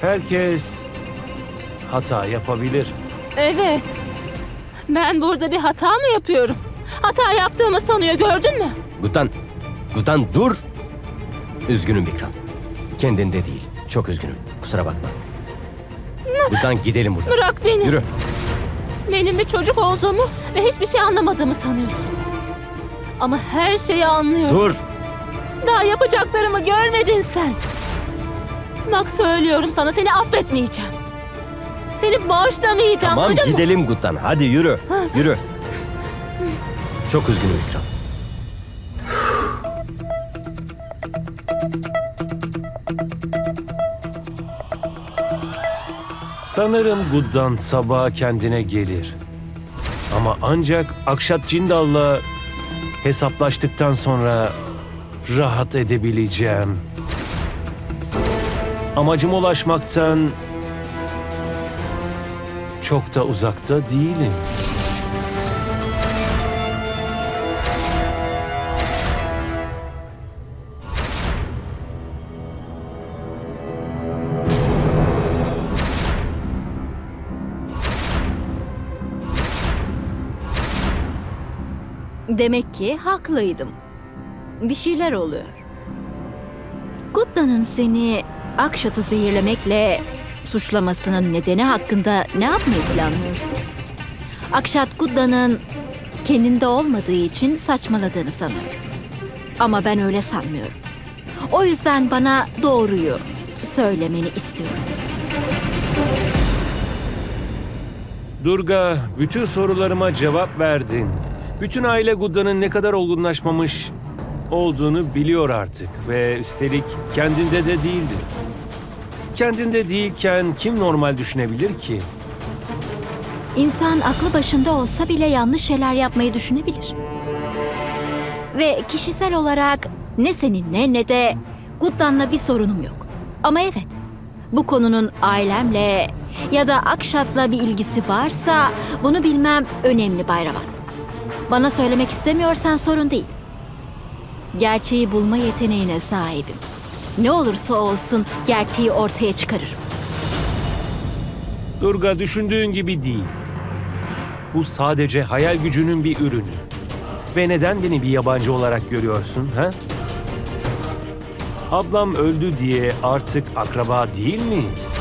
Herkes hata yapabilir. Evet. Ben burada bir hata mı yapıyorum? Hata yaptığımı sanıyor gördün mü? Gutan, Gutan dur. Üzgünüm Vikram. Kendinde değil. Çok üzgünüm. Kusura bakma. Gutan gidelim buradan. Bırak beni. Yürü. Benim bir çocuk olduğumu ve hiçbir şey anlamadığımı sanıyorsun. Ama her şeyi anlıyorum. Dur. Daha yapacaklarımı görmedin sen. Bak söylüyorum sana seni affetmeyeceğim. Seni bağışlamayacağım. Tamam duydun mu? gidelim Gutan. Hadi yürü. Yürü. Çok üzgünüm Vikram. Sanırım Guddan sabaha kendine gelir. Ama ancak Akşat Cindal'la hesaplaştıktan sonra rahat edebileceğim. Amacıma ulaşmaktan çok da uzakta değilim. Demek ki haklıydım. Bir şeyler oluyor. Gutta'nın seni Akşat'ı zehirlemekle suçlamasının nedeni hakkında ne yapmayı planlıyorsun? Akşat Gutta'nın kendinde olmadığı için saçmaladığını sanıyorum. Ama ben öyle sanmıyorum. O yüzden bana doğruyu söylemeni istiyorum. Durga, bütün sorularıma cevap verdin. Bütün aile Gudda'nın ne kadar olgunlaşmamış olduğunu biliyor artık ve üstelik kendinde de değildi. Kendinde değilken kim normal düşünebilir ki? İnsan aklı başında olsa bile yanlış şeyler yapmayı düşünebilir. Ve kişisel olarak ne seninle ne de Guddan'la bir sorunum yok. Ama evet, bu konunun ailemle ya da Akşat'la bir ilgisi varsa bunu bilmem önemli Bayravat. Bana söylemek istemiyorsan sorun değil. Gerçeği bulma yeteneğine sahibim. Ne olursa olsun gerçeği ortaya çıkarırım. Durga düşündüğün gibi değil. Bu sadece hayal gücünün bir ürünü. Ve neden beni bir yabancı olarak görüyorsun, ha? Ablam öldü diye artık akraba değil miyiz?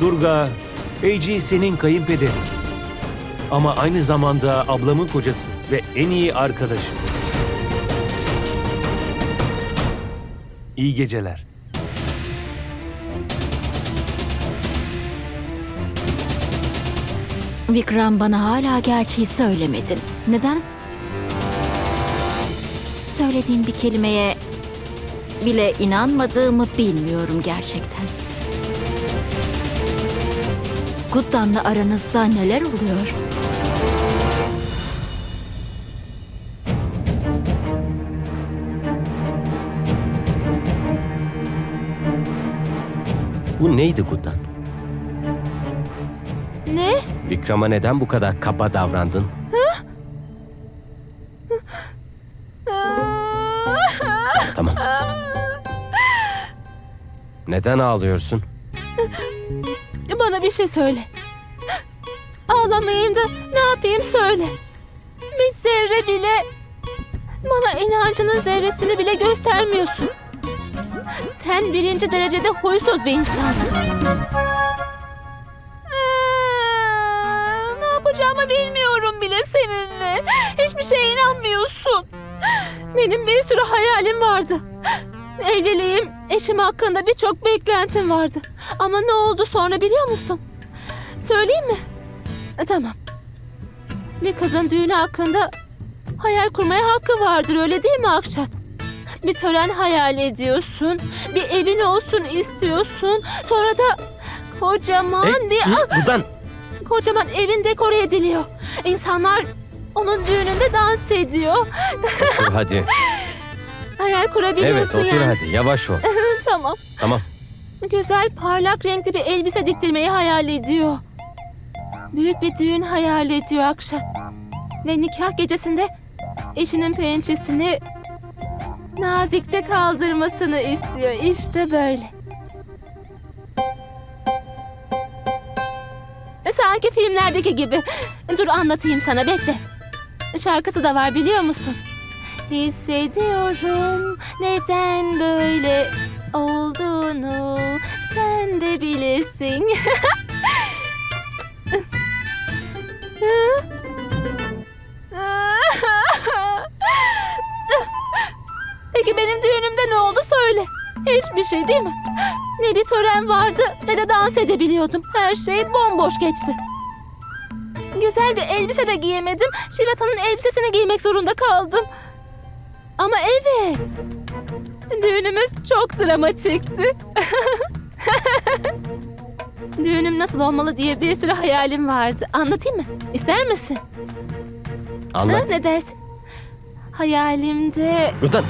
Durga, AJ senin kayınpederin. Ama aynı zamanda ablamın kocası ve en iyi arkadaşı. İyi geceler. Vikram bana hala gerçeği söylemedin. Neden? Söylediğin bir kelimeye bile inanmadığımı bilmiyorum gerçekten. Guddan'la aranızda neler oluyor? Bu neydi Gutan? Ne? Vikram'a neden bu kadar kaba davrandın? Tamam. Neden ağlıyorsun? Bana bir şey söyle. Ağlamayayım da ne yapayım söyle. Bir zerre bile bana inancının zerresini bile göstermiyorsun. Sen birinci derecede huysuz bir insansın. Ee, ne yapacağımı bilmiyorum bile seninle. Hiçbir şeye inanmıyorsun. Benim bir sürü hayalim vardı. Evliliğim, eşim hakkında birçok beklentim vardı. Ama ne oldu sonra biliyor musun? Söyleyeyim mi? E, tamam. Bir kızın düğünü hakkında hayal kurmaya hakkı vardır öyle değil mi Akşat? Bir tören hayal ediyorsun. Bir evin olsun istiyorsun. Sonra da kocaman Hey, bir iyi, Gutan! kocaman evin dekore ediliyor. İnsanlar onun düğününde dans ediyor. Otur hadi. Hayal Evet kurabiliyorsun otur yani. hadi yavaş ol. tamam. Tamam. Güzel parlak renkli bir elbise diktirmeyi hayal ediyor. Büyük bir düğün hayal ediyor Akşat. Ve nikah gecesinde eşinin pençesini nazikçe kaldırmasını istiyor. İşte böyle. Sanki filmlerdeki gibi. Dur anlatayım sana bekle. Şarkısı da var biliyor musun? Hissediyorum neden böyle olduğunu sen de bilirsin. Peki benim düğünümde ne oldu söyle. Hiçbir şey değil mi? Ne bir tören vardı ne de dans edebiliyordum. Her şey bomboş geçti. Güzel bir elbise de giyemedim. Şivata'nın elbisesini giymek zorunda kaldım. Ama evet. Düğünümüz çok dramatikti. Düğünüm nasıl olmalı diye bir sürü hayalim vardı. Anlatayım mı? İster misin? Ha, Anlat. ne dersin? Hayalimde Guddan.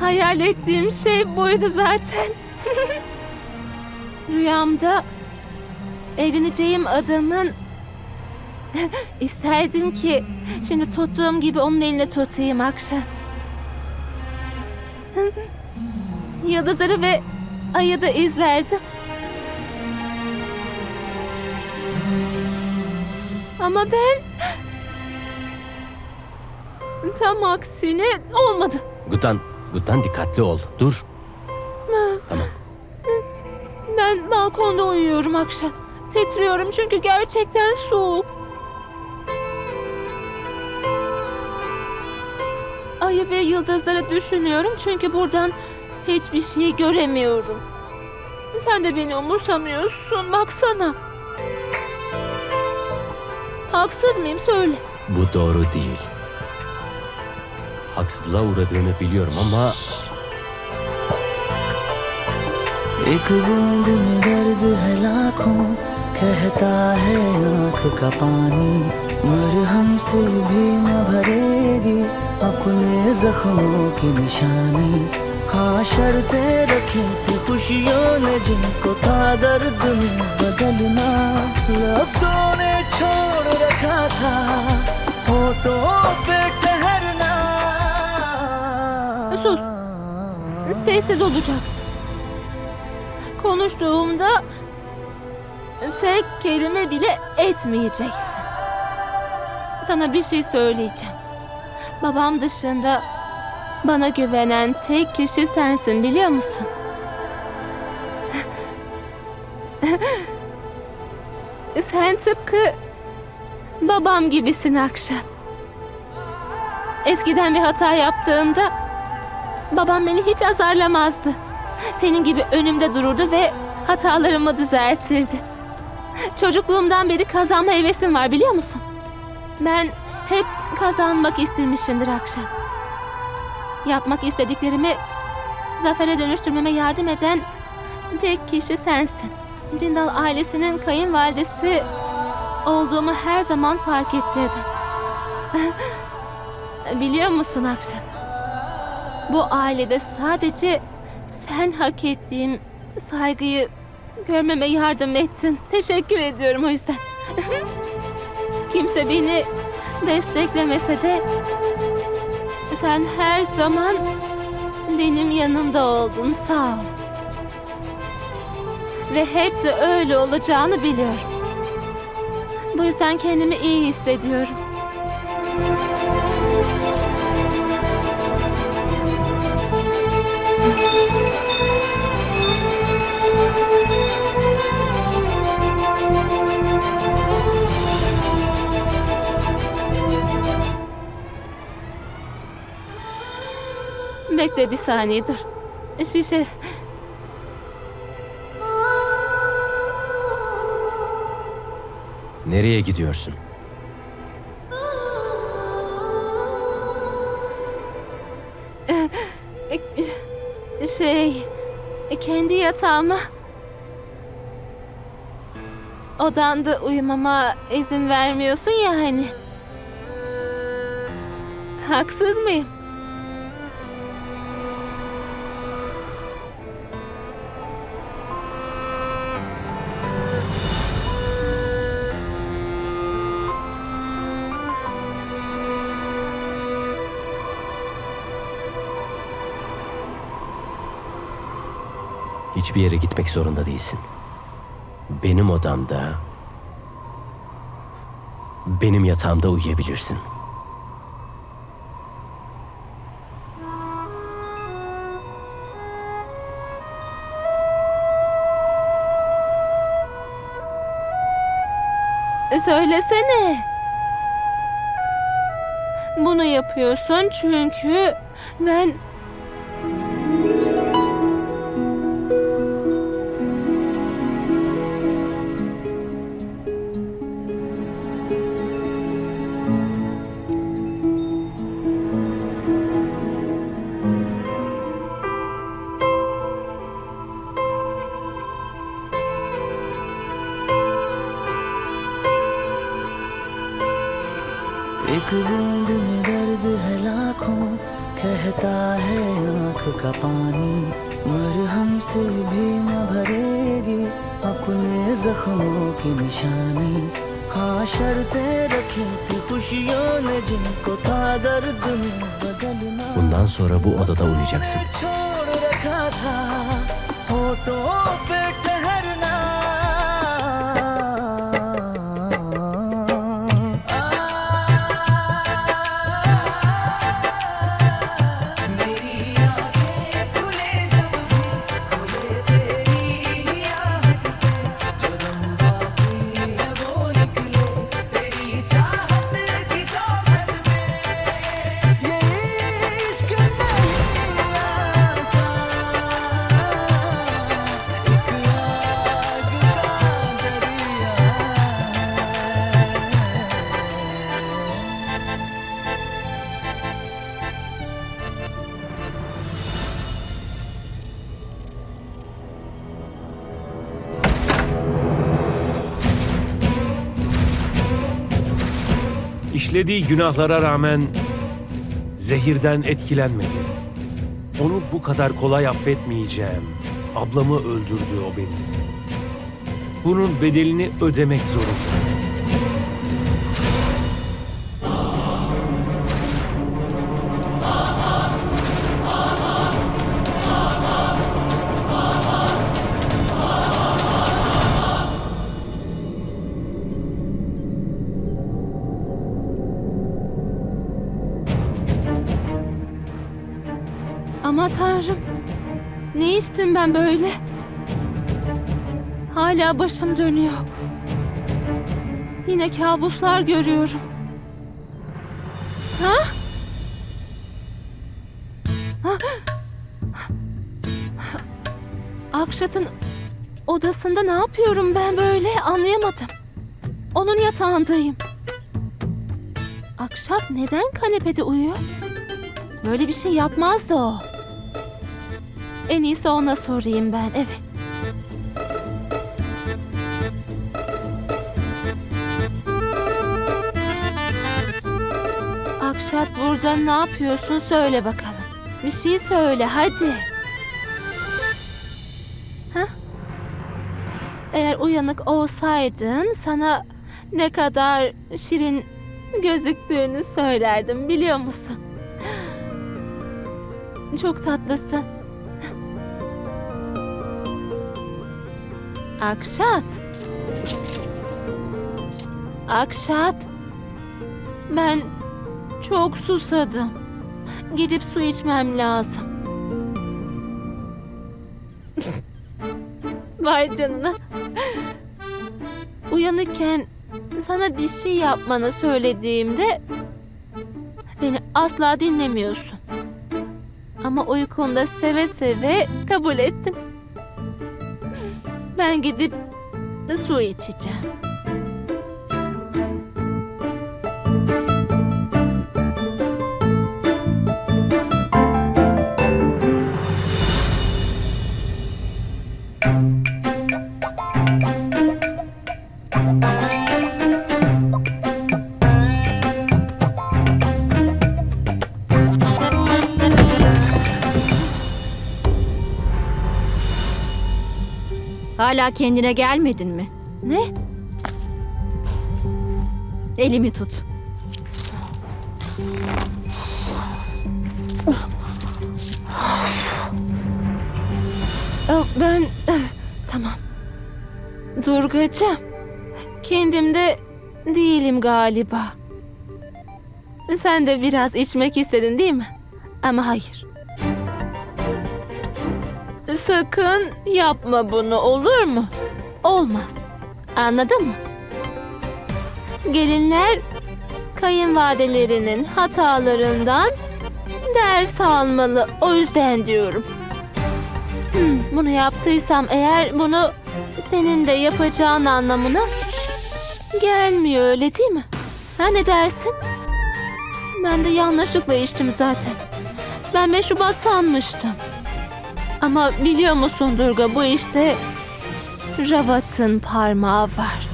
Hayal ettiğim şey buydu zaten. Rüyamda evleneceğim adamın isterdim ki şimdi tuttuğum gibi onun eline tutayım Akşat. Yıldızları ve ayı da izlerdim. Ama ben tam aksine olmadı. Guddan. Guddan dikkatli ol. Dur. Tamam. Ben balkonda uyuyorum akşam. Titriyorum çünkü gerçekten soğuk. Ayı ve yıldızları düşünüyorum çünkü buradan hiçbir şey göremiyorum. Sen de beni umursamıyorsun baksana. Haksız mıyım söyle. Bu doğru değil Haksızlığa uğradığını biliyorum ama एक बूंद में दर्द है लाखों कहता है आंख का पानी मरहम से भी न भरेगी अपने जख्मों की निशानी हाँ शर्तें रखी थी खुशियों ने जिनको था दर्द में बदलना लफ्जों ने छोड़ रखा था होठों पे ठहरना Sus. Sessiz olacaksın. Konuştuğumda tek kelime bile etmeyeceksin. Sana bir şey söyleyeceğim. Babam dışında bana güvenen tek kişi sensin biliyor musun? Sen tıpkı babam gibisin Akşat. Eskiden bir hata yaptığımda babam beni hiç azarlamazdı. Senin gibi önümde dururdu ve hatalarımı düzeltirdi. Çocukluğumdan beri kazanma hevesim var biliyor musun? Ben hep kazanmak istemişimdir Akşat. Yapmak istediklerimi zafere dönüştürmeme yardım eden tek kişi sensin. Cindal ailesinin kayınvalidesi olduğumu her zaman fark ettirdin. Biliyor musun Akşat? Bu ailede sadece sen hak ettiğim saygıyı görmeme yardım ettin. Teşekkür ediyorum o yüzden. Kimse beni desteklemese de sen her zaman benim yanımda oldun. Sağ ol. Ve hep de öyle olacağını biliyorum. Bu yüzden kendimi iyi hissediyorum. Bekle bir saniye dur. Şişe. nereye gidiyorsun? Şey, kendi yatağıma odanda uyumama izin vermiyorsun ya hani. Haksız mıyım? Hiçbir yere gitmek zorunda değilsin. Benim odamda, benim yatağımda uyuyabilirsin. Söylesene. Bunu yapıyorsun çünkü ben एक बूंद में दर्द है लाखों कहता है आंख का पानी मरहम से भी न भरेगी अपने जख्मों की निशानी हाँ शर्तें रखी थी खुशियों ने जिनको था दर्द में बदलना Bundan sonra bu odada uyuyacaksın. छोड़ रखा था होठों पे İşlediği günahlara rağmen zehirden etkilenmedi. Onu bu kadar kolay affetmeyeceğim. Ablamı öldürdü o beni. Bunun bedelini ödemek zorunda. Ben böyle? Hala başım dönüyor. Yine kabuslar görüyorum. Ha? Ha? Akşat'ın odasında ne yapıyorum ben böyle anlayamadım. Onun yatağındayım. Akşat neden kanepede uyuyor? Böyle bir şey yapmazdı o. En iyisi ona sorayım ben, evet. Akşat burada ne yapıyorsun söyle bakalım. Bir şey söyle hadi. Hah? Eğer uyanık olsaydın sana ne kadar şirin gözüktüğünü söylerdim biliyor musun? Çok tatlısın. Akşat. Akşat. Ben çok susadım. Gidip su içmem lazım. Vay canına. Uyanıkken sana bir şey yapmanı söylediğimde beni asla dinlemiyorsun. Ama uykunda seve seve kabul ettin. Ben gidip su içeceğim. Hala kendine gelmedin mi? Ne? Elimi tut. Oh, Ben... Tamam. Durgacığım. Kendimde değilim galiba. Sen de biraz içmek istedin değil mi? Ama hayır. Sakın yapma bunu olur mu? Olmaz. Anladın mı? Gelinler kayınvalidelerinin hatalarından ders almalı. O yüzden diyorum. Hmm, bunu yaptıysam eğer bunu senin de yapacağın anlamına gelmiyor öyle değil mi? Ha ne dersin? Ben de yanlışlıkla içtim zaten. Ben meşrubat sanmıştım. Ama biliyor musun Durga bu işte Ravat'ın parmağı var.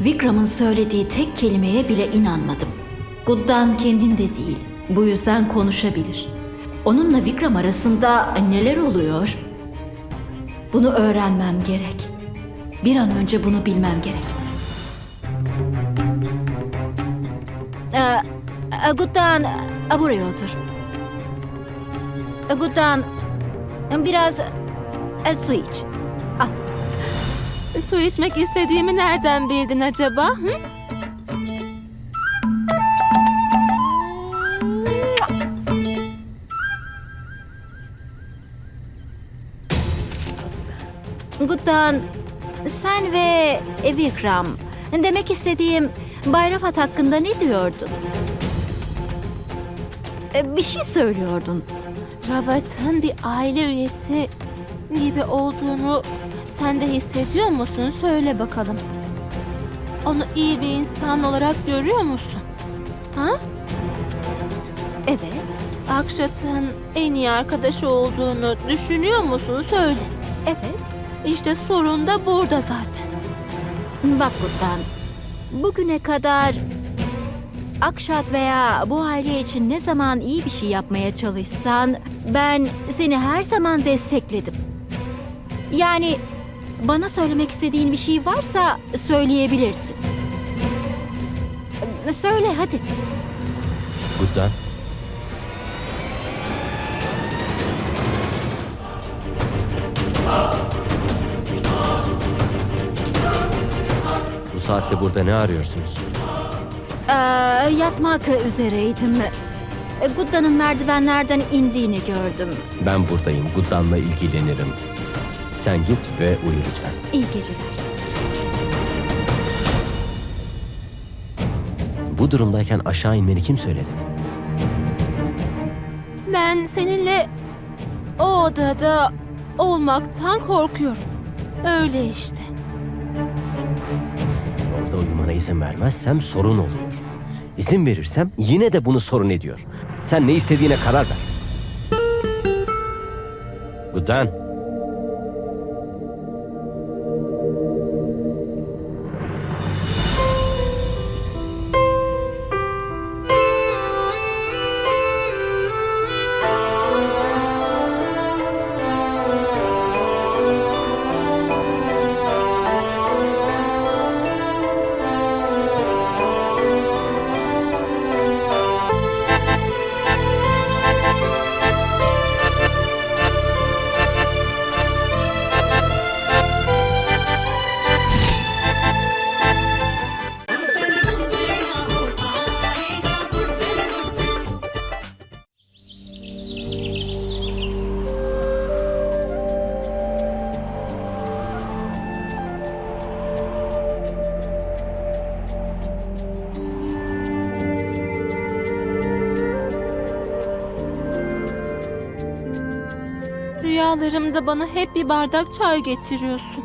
Vikram'ın söylediği tek kelimeye bile inanmadım. Guddan kendinde değil. Bu yüzden konuşabilir. Onunla Vikram arasında neler oluyor? Bunu öğrenmem gerek. Bir an önce bunu bilmem gerek. Ee, Guddan, buraya otur. E, Guddan, e, biraz e, su iç. Su içmek istediğimi nereden bildin acaba? Hı? Guddan, sen ve Vikram, demek istediğim Bayramat hakkında ne diyordun? E, Bir şey söylüyordun. Ravat'ın bir aile üyesi gibi olduğunu sen de hissediyor musun? Söyle bakalım. Onu iyi bir insan olarak görüyor musun? Ha? Evet. Akşat'ın en iyi arkadaşı olduğunu düşünüyor musun? Söyle. Evet. İşte sorun da burada zaten. Bak Guddan, bugüne kadar Akşat veya bu aile için ne zaman iyi bir şey yapmaya çalışsan ben seni her zaman destekledim. Yani bana söylemek istediğin bir şey varsa söyleyebilirsin. Söyle hadi. Guddan. Bu saatte burada ne arıyorsunuz? Ee, yatmak üzereydim. Ee, Gudda'nın merdivenlerden indiğini gördüm. Ben buradayım. Guddan'la ilgilenirim. Sen git ve uyu lütfen. İyi geceler. Bu durumdayken aşağı inmeni kim söyledi? Ben seninle o odada olmaktan korkuyorum. Öyle işte. Orada uyumana izin vermezsem sorun oluyor. İzin verirsem yine de bunu sorun ediyor. Sen ne istediğine karar ver. Guddan. Rüyalarımda bana hep bir bardak çay getiriyorsun.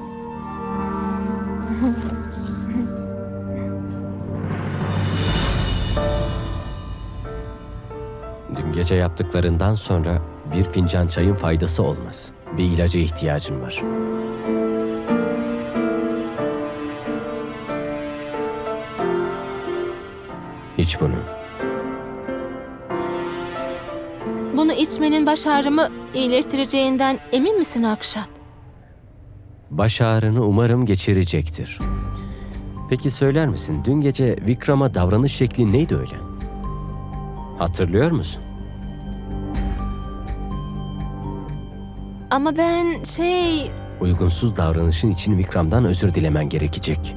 Dün gece yaptıklarından sonra bir fincan çayın faydası olmaz. Bir ilaca ihtiyacın var. İç bunu. Bunu içmenin baş ağrımı iyileştireceğinden emin misin Akşat? Baş ağrını umarım geçirecektir. Peki söyler misin dün gece Vikram'a davranış şekli neydi öyle? Hatırlıyor musun? Ama ben şey... Uygunsuz davranışın için Vikram'dan özür dilemen gerekecek.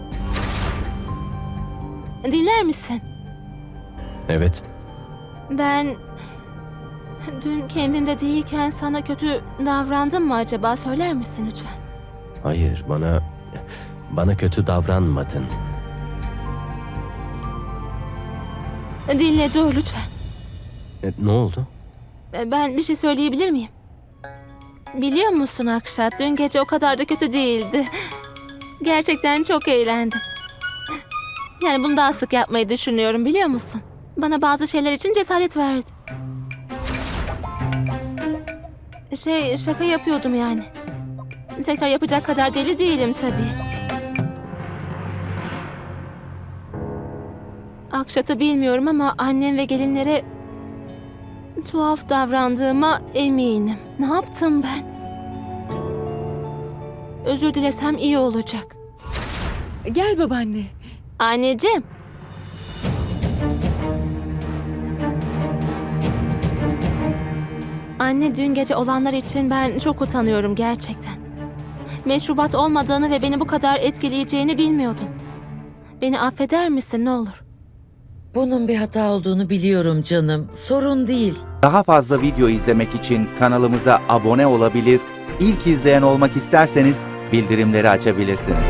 Dinler misin? Evet. Ben... Dün kendinde değilken sana kötü davrandım mı acaba? Söyler misin lütfen? Hayır, bana bana kötü davranmadın. Dinle dur lütfen. E, ne oldu? Ben bir şey söyleyebilir miyim? Biliyor musun Akşat, dün gece o kadar da kötü değildi. Gerçekten çok eğlendim. Yani bunu daha sık yapmayı düşünüyorum biliyor musun? Bana bazı şeyler için cesaret verdi. Şey, şaka yapıyordum yani. Tekrar yapacak kadar deli değilim tabii. Akşat'ı bilmiyorum ama annem ve gelinlere tuhaf davrandığıma eminim. Ne yaptım ben? Özür dilesem iyi olacak. Gel babaanne. Anneciğim. Anne dün gece olanlar için ben çok utanıyorum gerçekten. Meşrubat olmadığını ve beni bu kadar etkileyeceğini bilmiyordum. Beni affeder misin ne olur? Bunun bir hata olduğunu biliyorum canım. Sorun değil. Daha fazla video izlemek için kanalımıza abone olabilir, ilk izleyen olmak isterseniz bildirimleri açabilirsiniz.